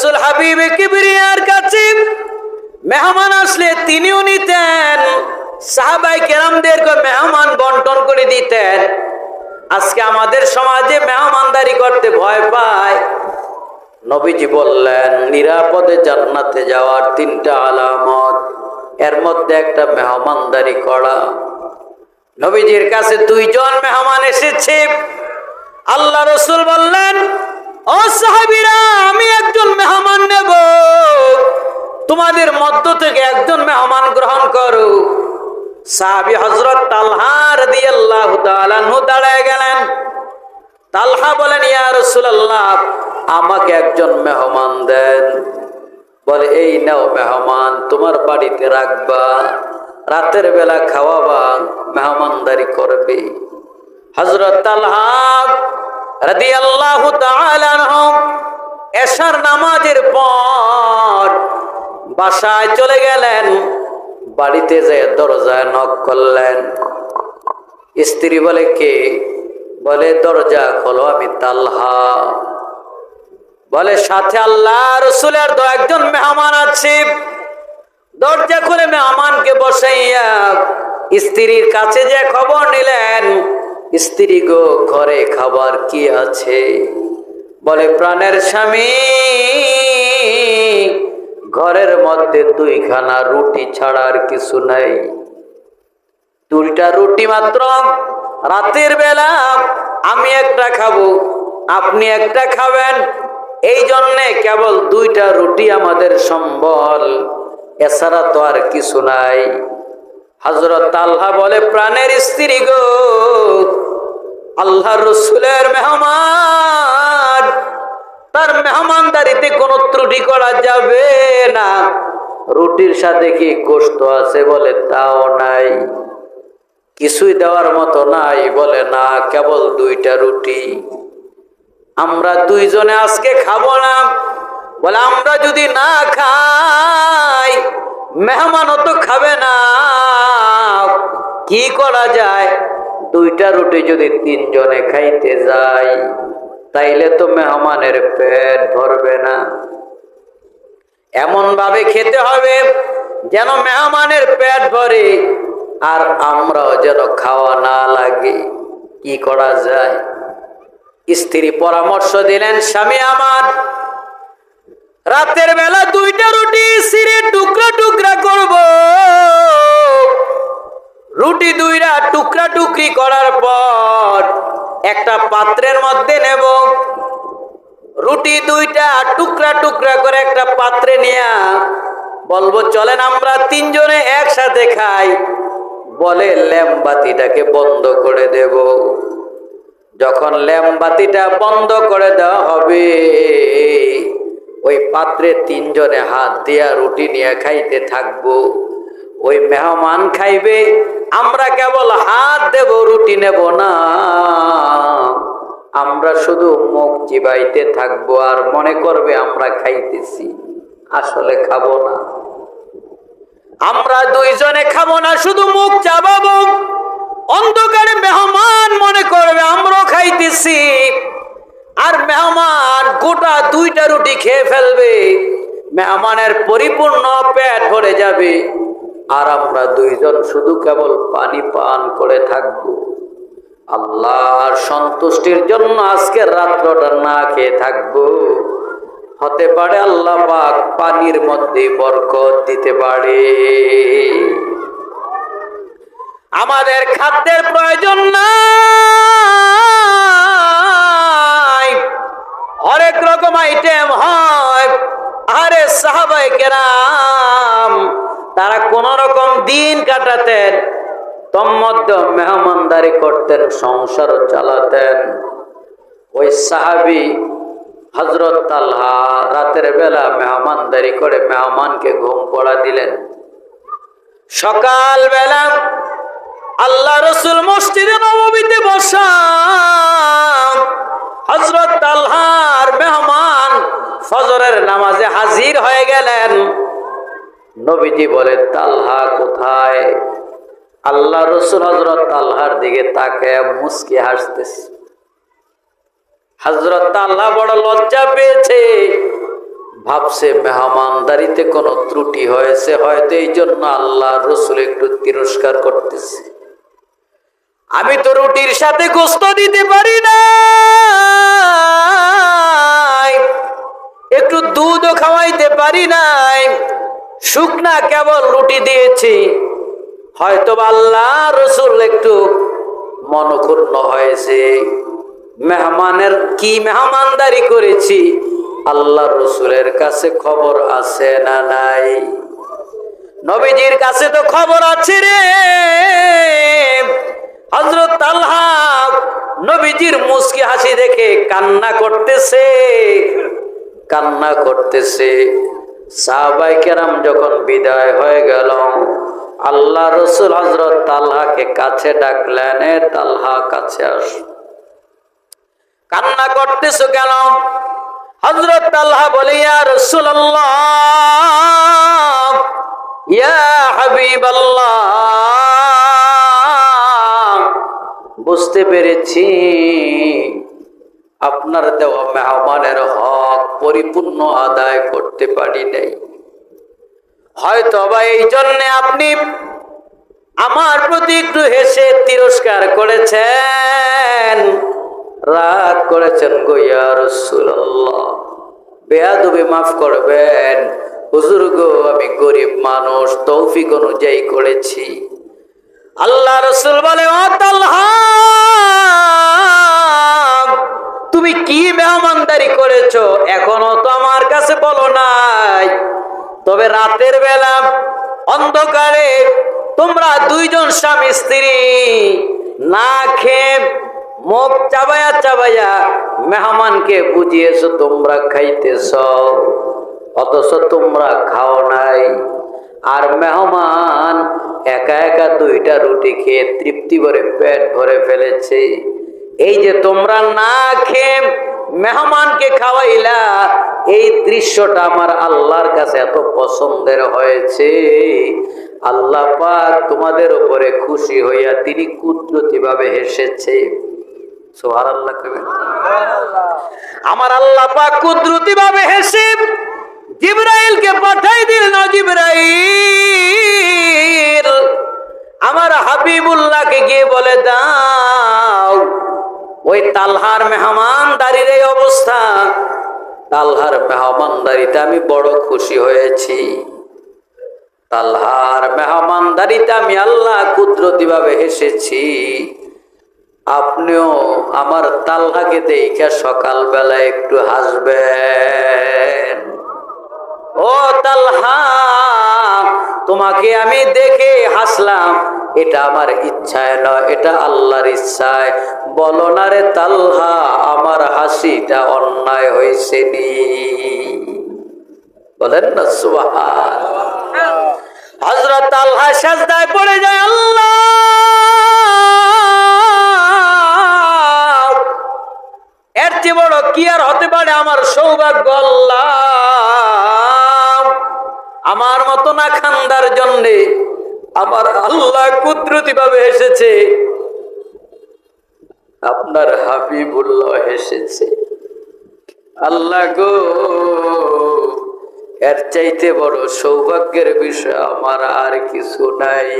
রসুল হাবিব কিবরিয়ার কাছে মেহমান আসলে তিনিও নিতেন। সাহাবাই কেরামদেরকে মেহমান বন্টন করে দিতেন। আজকে আমাদের সমাজে মেহমানদারি করতে ভয় পায়। নবীজি বললেন, নিরাপদে জান্নাতে যাওয়ার তিনটা আলামত। এর মধ্যে একটা মেহমানদারি করা। নবীজির কাছে দুইজন মেহমান এসেছে। আল্লাহ রসুল বললেন ও সাহাবিরা, আমি একজন মেহমান নেব। তোমাদের মধ্য থেকে একজন মেহমান গ্রহণ করো। সাহাবি হজরত তালহা রাদিয়াল্লাহু তাআলা আনহু দাঁড়ায় গেলেন। তালহা বলেন, ইয়া রাসূলুল্লাহ, আমাকে একজন মেহমান দেন। বলে, এই নাও মেহমান, তোমার বাড়িতে রাখবা। রাতের বেলা খাওয়াবা, মেহমানদারি করবে। হজরত তালহা এশার নামাজের পর বাসায় চলে গেলেন, বাড়িতে যেয়ে দরজায় নক করলেন। স্ত্রী বলে, কে? বলে, দরজা খোলো, আমি তালহা। বলে, সাথে আল্লাহ রসুলের দু একজন মেহমান আছে। দরজা খুলে মেহমানকে বসাইয়া স্ত্রীর কাছে যে খবর নিলেন স্ত্রী গো, ঘরে খাবার কি আছে? বলে, প্রাণের স্বামী, ঘরের মধ্যে দুইখানা রুটি ছাড়ার কিছু নাই। দুইটা রুটি মাত্র, রাতের বেলা আমি একটা খাব, আপনি একটা খাবেন। এই জন্যে কেবল দুইটা রুটি আমাদের সম্বল, এছাড়া তো আর কিছু নাই। হজরত আল্লাহ বলে, প্রাণের স্ত্রী গো আল্লাহ রসুলের মেহমান, তার মেহমানদারিতে কোনো ত্রুটি করা যাবে না। রুটির সাথে কি কষ্ট আছে বলে, তাও নাই, কিছুই দেওয়ার মতো নাই বলে, না, কেবল দুইটা রুটি। আমরা দুইজনে আজকে খাব না। বলে, আমরা যদি না খাই মেহমানও তো খাবে না। কি করা যায়? দুইটা রুটি যদি তিনজনে খাইতে যাই, তাইলে তো মেহমানের পেট ভরবে না। এমন ভাবে খেতে হবে যেন মেহমানের পেট ভরে, আর আমরাও যেন খাওয়া না লাগে। কি করা যায়? স্ত্রী পরামর্শ দিলেন, স্বামী আমার, রাতের বেলা টুকরা টুকরা করব। রুটি দুইটা টুকরা টুকরি করার পর একটা পাত্রের মধ্যে নেব। রুটি দুইটা টুকরা টুকরা করে একটা পাত্রে নিয়ে বলব, চলেন আমরা তিনজনে একসাথে খাই। বলে ল্যাম্বাতিটাকে বন্ধ করে দেব। যখন ল্যাম্বাতিটা বন্ধ করে দেওয়া হবে ওই পাত্রে তিনজনে হাত দিয়া রুটি নিয়ে খাইতে থাকব। ওই মেহমান খাইবে, আমরা কেবল হাত দেব, রুটি নেব না। আমরা শুধু মুখ চিবাইতে থাকব আর মনে করবে আমরা খাইতেছি, আসলে খাব না। আমরা দুইজনে খাব না, শুধু মুখ চাবাবো। অন্ধকারে মেহমান মনে করবে, আমরাও খাইতেছি। আর মেহমান গোটা দুইটা রুটি খেয়ে ফেলবে। মেহমানের পরিপূর্ণ পেট ভরে যাবে। আর আমরা দুইজন শুধু কেবল পানি পান করে থাকব। আল্লাহর সন্তুষ্টির জন্য আজকের রাত্রটা না খেয়ে থাকব। হতে পারে আল্লাহ পাক পানির মধ্যে বরকত দিতে পারে। আমাদের খাদ্যের প্রয়োজন নাই আইটেম হয়। আরে সাহাবাই কেরাম, তারা কোন রকম দিন কাটাতেন তন্মধ্যে মেহমানদারি করতেন, সংসার চালাতেন। ওই সাহাবি হজরত তাল্হা রাতের বেলা মেহমানদারি করে মেহমানকে ঘুম পড়া দিলেন। সকাল বেলা আল্লাহ রসুল মসজিদে নবমীতে বসা। হজরত তাল্হার মেহমান ফজরের নামাজে হাজির হয়ে গেলেন। নবীজি বলে, তাল্হা কোথায়? আল্লাহ রসুল হজরত তাল্হার দিকে তাকে মুসকি হাসতেছে। হজরত আল্লাহ বড় লজ্জা পেয়েছে। ভাবছে, মেহমানদারিতে কোনো ত্রুটি হয়েছে, হয়তো এই জন্য আল্লাহ রসুল একটু তিরস্কার করতেছে। আমি তো রুটির সাথে গোস্ত দিতে পারি না। একটু দুধও খাওয়াইতে পারি নাই। শুকনা কেবল রুটি দিয়েছি। হয়তো আল্লাহ রসুল একটু মনক্ষুণ্ণ হয়েছে। মেহমানের কি মেহমানদারি করেছি? আল্লাহ রসুলের কাছে খবর আছে না নাই? নবীজির কাছে তো খবর আছে রে। হজরত তালহা নবীজির মুস্কি হাসি দেখে কান্না করতেছে। কান্না করতেছে। সাহাবাই কেরাম যখন বিদায় হয়ে গেল, আল্লাহ রসুল হজরত তালহাকে কাছে ডাকলেন, এ তালহা, কাছে আস। কান্না করতেছো কেন? হজরত তালহা বলে, ইয়া রসুল ইয়া হাবিব বুঝতে পেরেছি, আপনার দেওয়া মেহমানের হক পরিপূর্ণ আদায় করতে পারি নাই। হয়তো বা এই জন্যে আপনি আমার প্রতি একটু হেসে তিরস্কার করেছেন। রাগ করেছেন গইয়া বেয়াদবি মাফ করবেন। হুজুর গো, আমি গরিব মানুষ, তৌফিক অনুযায়ী করেছি। আল্লাহ রসুল বলে তুমি কি মেহমানদারি করেছ, এখনও তো আমার কাছে বলো নাই। তবে রাতের বেলা অন্ধকারে তোমরা দুইজন স্বামী স্ত্রী না খেয়ে মুখ চাবায়া চাবায়া মেহমানকে বুঝিয়েছো, তোমরা খাইতেছ, অথচ তোমরা খাও নাই। আর মেহমান একা একা দুইটা রুটি খেয়ে তৃপ্তি ভরে পেট ভরে ফেলেছে। এই যে তোমরা না খেয়ে মেহমানকে খাওয়াইলা এই দৃশ্যটা আমার আল্লাহর কাছে এত পছন্দের হয়েছে। আল্লাহ পাক তোমাদের উপরে খুশি হইয়া তিনি কুদরতি ভাবে হেসেছে। আমার আল্লাহ পাক কুদরতি ভাবে হেসে জিব্রাইলকে পাঠাই দিল না জিব্রাইল। আমার হাবিবুল্লাহকে গিয়ে বলে দাও। ওই তালহার মেহমানদারির এই অবস্থা। তালহার মেহমানদারিতে আমি বড় খুশি হয়েছি। তালহার মেহমানদারিতে আমি আল্লাহ কুদরতি ভাবে হেসেছি। আপনিও আমার তালহাকে দেখে সকালবেলা একটু হাসবেন। ও তালহা, তোমাকে আমি দেখে হাসলাম। এটা আমার ইচ্ছায় নয়, এটা আল্লাহর ইচ্ছায়। বলো না রে তালহা, আমার হাসিটা অন্যায় হয়েছে নি। বলেন না সুবাহ হজরত তালহা সাজদায় পড়ে যায়, আল্লাহ। এর চেয়ে বড় কি আর হতে পারে আমার সৌভাগ্য, আল্লাহ। আমার মতো না খান্দার জন্যে আমার আল্লাহ কুদরতি ভাবে এসেছে। আপনার হাবিবুল্লাহ এসেছে। আল্লাহ গো, এর চাইতে বড় সৌভাগ্যের বিষয় আমার আর কিছু নাই।